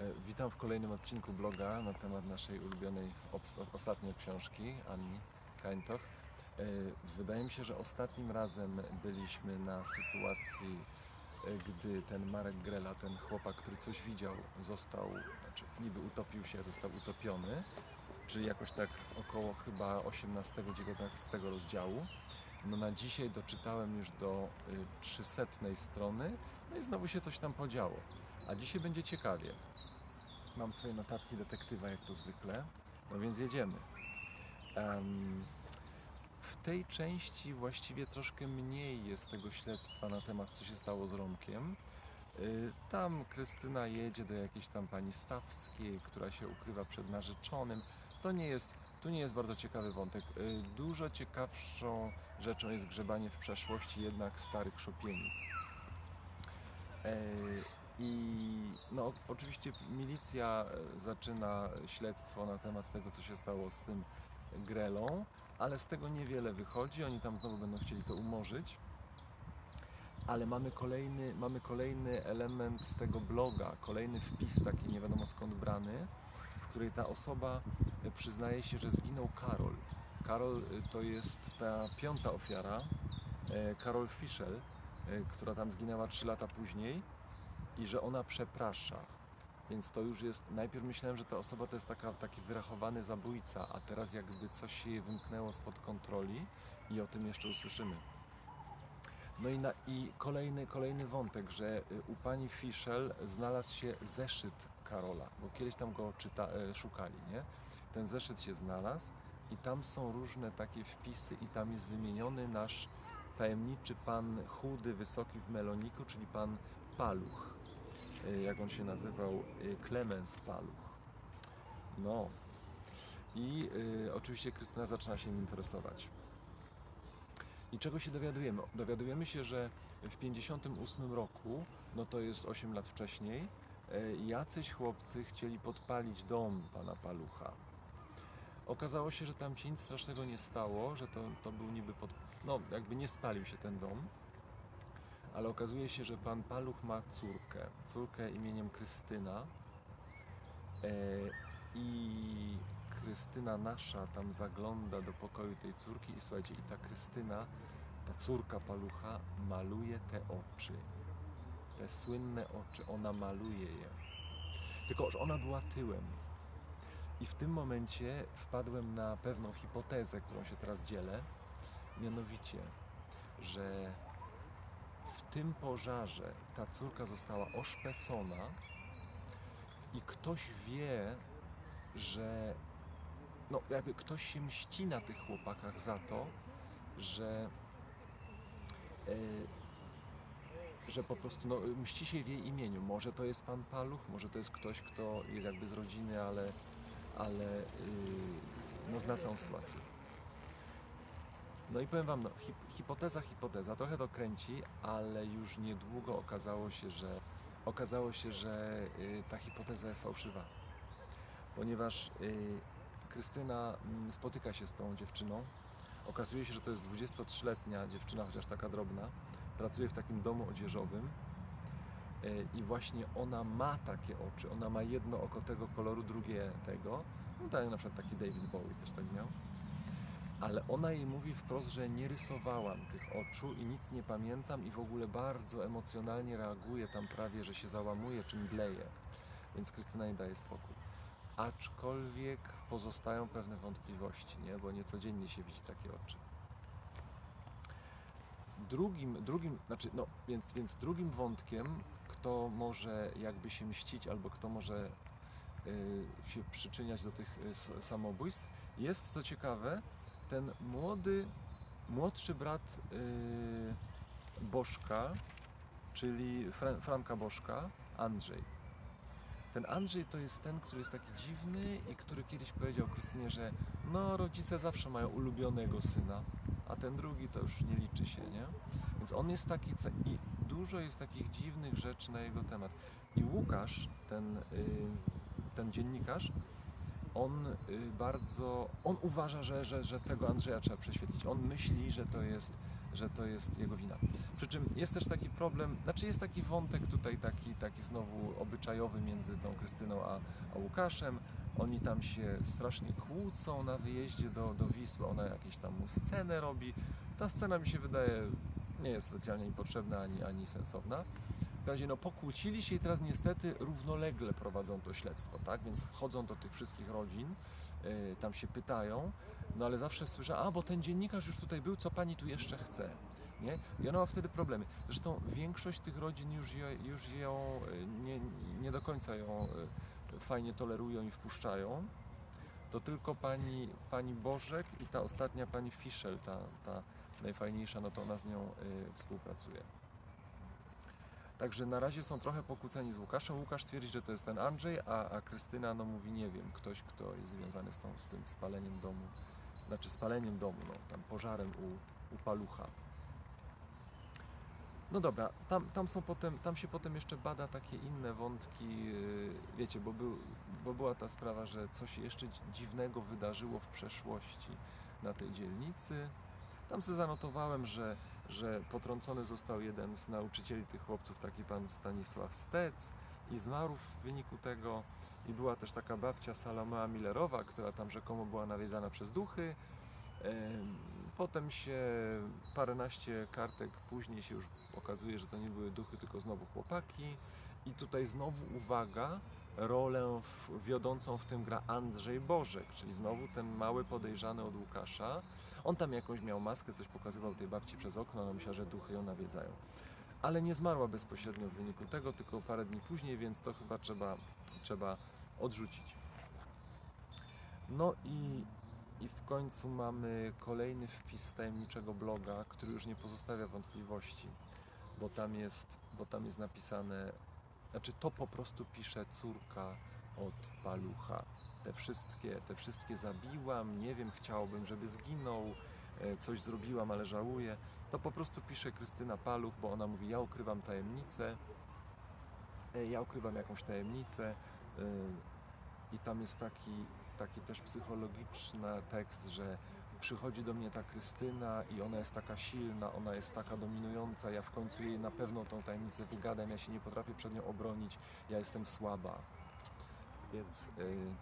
E, Witam w kolejnym odcinku bloga na temat naszej ulubionej ostatniej książki Anni Kaintoch. E, Wydaje mi się, że ostatnim razem byliśmy na sytuacji, e, gdy ten Marek Grela, ten chłopak, który coś widział, został, znaczy niby utopił się, został utopiony, czyli jakoś tak około chyba 18-19 rozdziału. No na dzisiaj doczytałem już do y, 300 strony, no i znowu się coś tam podziało. A dzisiaj będzie ciekawie. Mam swoje notatki detektywa, jak to zwykle, no więc jedziemy. Em, w tej części właściwie troszkę mniej jest tego śledztwa na temat, co się stało z Romkiem. Y, Tam Krystyna jedzie do jakiejś tam pani Stawskiej, która się ukrywa przed narzeczonym. To nie jest, tu nie jest bardzo ciekawy wątek. Y, Dużo ciekawszą rzeczą jest grzebanie w przeszłości jednak starych szopienic. I no, oczywiście milicja e, zaczyna śledztwo na temat tego, co się stało z tym Grelą, ale z tego niewiele wychodzi. Oni tam znowu będą chcieli to umorzyć. Ale mamy kolejny, mamy kolejny element z tego bloga, kolejny wpis taki nie wiadomo skąd brany, w której ta osoba e, przyznaje się, że zginął Karol. Karol e, to jest ta piąta ofiara, Karol Fischel, która tam zginęła 3 lata później i że ona przeprasza. Więc to już jest, najpierw myślałem, że ta osoba to jest taka, taki wyrachowany zabójca, a teraz jakby coś się jej wymknęło spod kontroli i o tym jeszcze usłyszymy. No i, na, i kolejny, kolejny wątek, że y, u pani Fischel znalazł się zeszyt Karola, bo kiedyś tam go czyta, e, szukali, nie? Ten zeszyt się znalazł i tam są różne takie wpisy i tam jest wymieniony nasz tajemniczy pan chudy, wysoki w meloniku, czyli pan Paluch. E, Jak on się nazywał? E, Clemens Paluch. No. I y, oczywiście Krystyna zaczyna się nim interesować. I czego się dowiadujemy? Dowiadujemy się, że w 58 roku, no to jest 8 lat wcześniej, e, jacyś chłopcy chcieli podpalić dom pana Palucha. Okazało się, że tam się nic strasznego nie stało, że to, to był niby pod... No, jakby nie spalił się ten dom, ale okazuje się, że pan Paluch ma córkę, córkę imieniem Krystyna e, i Krystyna nasza tam zagląda do pokoju tej córki i słuchajcie, i ta Krystyna, ta córka Palucha maluje te oczy, te słynne oczy, ona maluje je. Tylko, że ona była tyłem. I w tym momencie wpadłem na pewną hipotezę, którą się teraz dzielę, mianowicie, że tym pożarze ta córka została oszpecona i ktoś wie, że no jakby ktoś się mści na tych chłopakach za to, że e, że po prostu no, mści się w jej imieniu. Może to jest pan Paluch, może to jest ktoś, kto jest jakby z rodziny, ale, ale yy, no, zna całą sytuację. No i powiem wam, no, hip, hipoteza, hipoteza, trochę to kręci, ale już niedługo okazało się, że okazało się, że yy, ta hipoteza jest fałszywa. Ponieważ yy, Krystyna mm, spotyka się z tą dziewczyną. Okazuje się, że to jest 23-letnia dziewczyna, chociaż taka drobna. Pracuje w takim domu odzieżowym e, i właśnie ona ma takie oczy. Ona ma jedno oko tego koloru, drugie tego. No tak, na przykład taki David Bowie też tak miał. Ale ona jej mówi wprost, że nie rysowałam tych oczu i nic nie pamiętam i w ogóle bardzo emocjonalnie reaguje tam prawie, że się załamuje czy mdleje. Więc Krystyna nie daje spokój aczkolwiek pozostają pewne wątpliwości, nie? bo niecodziennie się widzi takie oczy. Drugim, drugim, znaczy, no, więc, więc drugim wątkiem, kto może jakby się mścić albo kto może y, się przyczyniać do tych y, samobójstw, jest co ciekawe ten młody, młodszy brat y, Bożka, czyli Fra- Franka Bożka, Andrzej. Ten Andrzej to jest ten, który jest taki dziwny i który kiedyś powiedział Krystynie, że no rodzice zawsze mają ulubionego syna, a ten drugi to już nie liczy się, nie? Więc on jest taki i dużo jest takich dziwnych rzeczy na jego temat. I Łukasz, ten, y, ten dziennikarz, on y, bardzo, on uważa, że, że, że tego Andrzeja trzeba prześwietlić. On myśli, że to jest że to jest jego wina. Przy czym jest też taki problem, znaczy jest taki wątek tutaj, taki, taki znowu obyczajowy, między tą Krystyną a, a Łukaszem. Oni tam się strasznie kłócą na wyjeździe do, do Wisły. Ona jakieś tam mu scenę robi. Ta scena mi się wydaje nie jest specjalnie niepotrzebna ani, ani sensowna. W razie no, pokłócili się i teraz niestety równolegle prowadzą to śledztwo, tak? Więc wchodzą do tych wszystkich rodzin, yy, tam się pytają, no ale zawsze słyszę, a bo ten dziennikarz już tutaj był, co pani tu jeszcze chce? Nie? I ona ma wtedy problemy. Zresztą większość tych rodzin już, je, już ją y, nie, nie do końca ją y, fajnie tolerują i wpuszczają. To tylko pani, pani Bożek i ta ostatnia pani Fischel, ta, ta najfajniejsza, no to ona z nią y, współpracuje. Także na razie są trochę pokłóceni z Łukaszem. Łukasz twierdzi, że to jest ten Andrzej, a, a Krystyna no mówi, nie wiem, ktoś, kto jest związany z, tą, z tym spaleniem domu, znaczy spaleniem domu, no, tam pożarem u, u palucha. No dobra, tam, tam są potem, tam się potem jeszcze bada takie inne wątki, yy, wiecie, bo, był, bo była ta sprawa, że coś jeszcze dzi- dziwnego wydarzyło w przeszłości na tej dzielnicy. Tam sobie zanotowałem, że, że potrącony został jeden z nauczycieli tych chłopców, taki pan Stanisław Stec i zmarł w wyniku tego. I była też taka babcia Salomea Millerowa, która tam rzekomo była nawiedzana przez duchy. Em, Potem się paręnaście kartek później się już okazuje, że to nie były duchy, tylko znowu chłopaki. I tutaj znowu uwaga, rolę w, wiodącą w tym gra Andrzej Bożek, czyli znowu ten mały podejrzany od Łukasza. On tam jakąś miał maskę, coś pokazywał tej babci przez okno, ona myślała, że duchy ją nawiedzają. Ale nie zmarła bezpośrednio w wyniku tego, tylko parę dni później, więc to chyba trzeba, trzeba odrzucić. No i, i w końcu mamy kolejny wpis z tajemniczego bloga, który już nie pozostawia wątpliwości, bo tam jest, bo tam jest napisane, znaczy to po prostu pisze córka od palucha. Te wszystkie, te wszystkie zabiłam, nie wiem, chciałbym, żeby zginął, e, coś zrobiłam, ale żałuję. To po prostu pisze Krystyna Paluch, bo ona mówi, ja ukrywam tajemnicę, e, ja ukrywam jakąś tajemnicę e, i tam jest taki, taki też psychologiczny tekst, że przychodzi do mnie ta Krystyna i ona jest taka silna, ona jest taka dominująca, ja w końcu jej na pewno tą tajemnicę wygadam, ja się nie potrafię przed nią obronić, ja jestem słaba. Więc, y,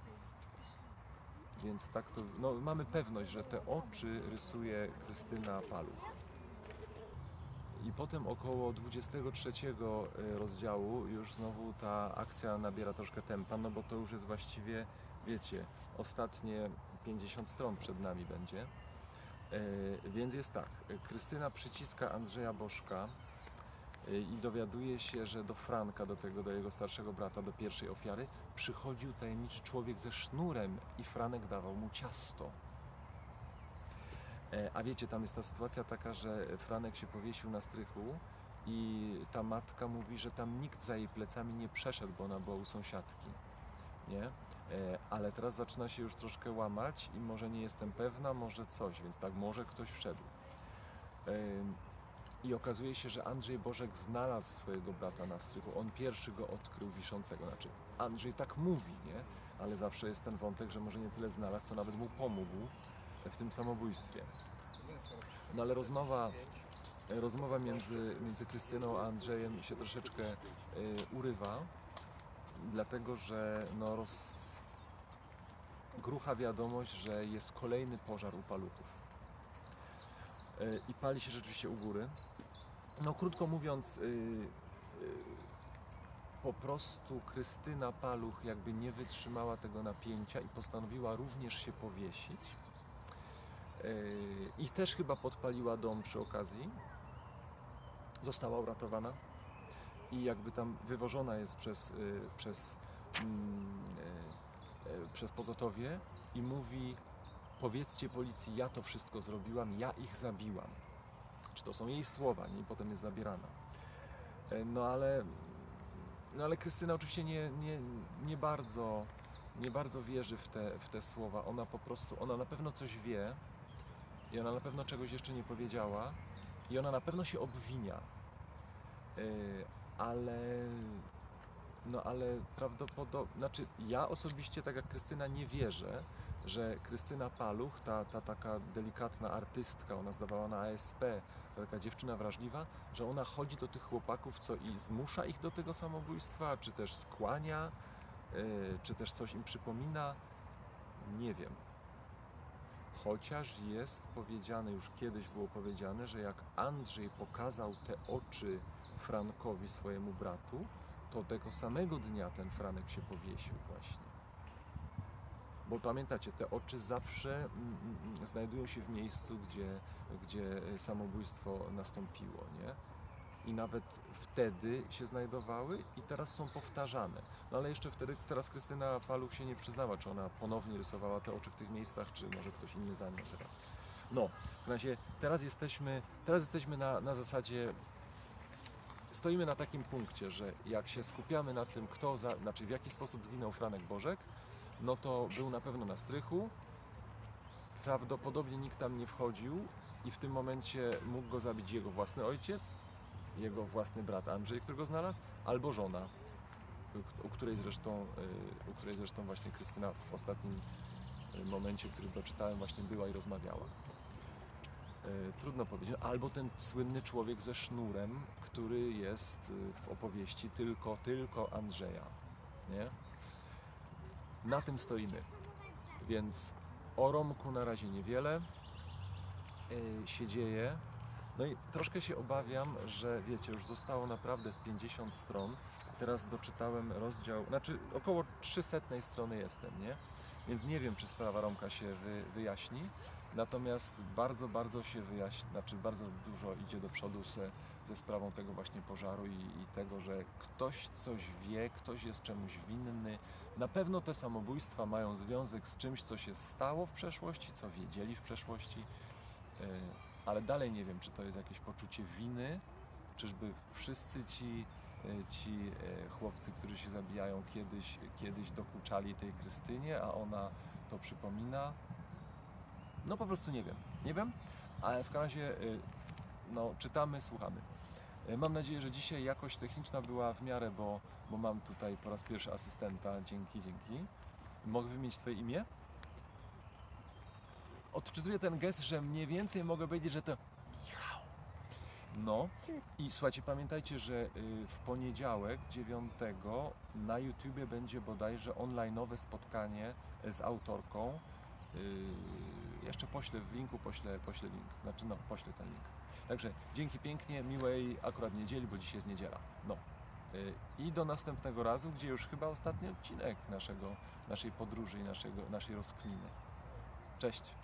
więc tak to, no mamy pewność, że te oczy rysuje Krystyna Paluch. I potem około 23 rozdziału już znowu ta akcja nabiera troszkę tempa, no bo to już jest właściwie, wiecie, ostatnie 50 stron przed nami będzie. E, Więc jest tak, Krystyna przyciska Andrzeja Bożka e, i dowiaduje się, że do Franka, do tego, do jego starszego brata, do pierwszej ofiary, przychodził tajemniczy człowiek ze sznurem i Franek dawał mu ciasto. E, A wiecie, tam jest ta sytuacja taka, że Franek się powiesił na strychu i ta matka mówi, że tam nikt za jej plecami nie przeszedł, bo ona była u sąsiadki. Nie? E, Ale teraz zaczyna się już troszkę łamać i może nie jestem pewna, może coś, więc tak, może ktoś wszedł. I okazuje się, że Andrzej Bożek znalazł swojego brata na strychu. On pierwszy go odkrył wiszącego. Znaczy, Andrzej tak mówi, nie? Ale zawsze jest ten wątek, że może nie tyle znalazł, co nawet mu pomógł w tym samobójstwie. No ale rozmowa, rozmowa między, między Krystyną a Andrzejem się troszeczkę y, urywa, dlatego że no, roz... grucha wiadomość, że jest kolejny pożar u paluchów. Y, I pali się rzeczywiście u góry. No krótko mówiąc, y, y, po prostu Krystyna Paluch jakby nie wytrzymała tego napięcia i postanowiła również się powiesić. Yy, I też chyba podpaliła dom przy okazji. Została uratowana i jakby tam wywożona jest przez, yy, przez, mm, przez pogotowie i mówi powiedzcie policji, ja to wszystko zrobiłam, ja ich zabiłam. Czy to są jej słowa, nie? I potem jest zabierana. Yy, No ale, no ale Krystyna oczywiście nie, nie, nie bardzo nie bardzo wierzy w te, w te słowa. Ona po prostu, ona na pewno coś wie i ona na pewno czegoś jeszcze nie powiedziała i ona na pewno się obwinia. Yy, ale no ale prawdopodobnie, znaczy ja osobiście tak jak Krystyna nie wierzę, że Krystyna Paluch, ta, ta taka delikatna artystka, ona zdawała na ASP, ta taka dziewczyna wrażliwa, że ona chodzi do tych chłopaków, co i zmusza ich do tego samobójstwa, czy też skłania, yy, czy też coś im przypomina, nie wiem. Chociaż jest powiedziane, już kiedyś było powiedziane, że jak Andrzej pokazał te oczy Frankowi, swojemu bratu, to tego samego dnia ten Franek się powiesił właśnie. Bo pamiętacie, te oczy zawsze mm, mm, znajdują się w miejscu, gdzie, gdzie samobójstwo nastąpiło, nie? I nawet wtedy się znajdowały i teraz są powtarzane. No ale jeszcze wtedy, teraz Krystyna Paluch się nie przyznała, czy ona ponownie rysowała te oczy w tych miejscach, czy może ktoś inny za nią teraz. No, w razie teraz jesteśmy, teraz jesteśmy na, na zasadzie stoimy na takim punkcie, że jak się skupiamy na tym, kto, za, znaczy w jaki sposób zginął Franek Bożek, no to był na pewno na strychu. Prawdopodobnie nikt tam nie wchodził i w tym momencie mógł go zabić jego własny ojciec, jego własny brat Andrzej, którego znalazł, albo żona, u- której zresztą, y, u której zresztą właśnie Krystyna w ostatnim y, momencie, który doczytałem, właśnie była i rozmawiała. Y, Trudno powiedzieć. Albo ten słynny człowiek ze sznurem, który jest y, w opowieści tylko, tylko Andrzeja. Nie? Na tym stoimy. Więc o Romku na razie niewiele y, się dzieje. No i troszkę się obawiam, że wiecie, już zostało naprawdę z 50 stron. Teraz doczytałem rozdział, znaczy około 300 strony jestem, nie? Więc nie wiem, czy sprawa Romka się wy, wyjaśni. Natomiast bardzo, bardzo się wyjaśni, znaczy bardzo dużo idzie do przodu se, ze sprawą tego właśnie pożaru i, i tego, że ktoś coś wie, ktoś jest czemuś winny. Na pewno te samobójstwa mają związek z czymś, co się stało w przeszłości, co wiedzieli w przeszłości, Yy, ale dalej nie wiem, czy to jest jakieś poczucie winy, czyżby wszyscy ci, yy, ci yy, chłopcy, którzy się zabijają, kiedyś, kiedyś dokuczali tej Krystynie, a ona to przypomina. No po prostu nie wiem. Nie wiem, ale w każdym razie yy, no, czytamy, słuchamy. Yy, Mam nadzieję, że dzisiaj jakość techniczna była w miarę, bo, bo mam tutaj po raz pierwszy asystenta. Dzięki, dzięki. Mogę wymienić Twoje imię? Odczytuję ten gest, że mniej więcej mogę powiedzieć, że to Michał. No i słuchajcie, pamiętajcie, że y, w poniedziałek 9 na YouTubie będzie bodajże online'owe spotkanie z autorką. Y, Jeszcze poślę w linku, poślę, poślę link, znaczy no, poślę ten link. Także dzięki pięknie, miłej akurat niedzieli, bo dzisiaj jest niedziela. No. Y, I do następnego razu, gdzie już chyba ostatni odcinek naszego, naszej podróży i naszego, naszej rozkminy. Cześć.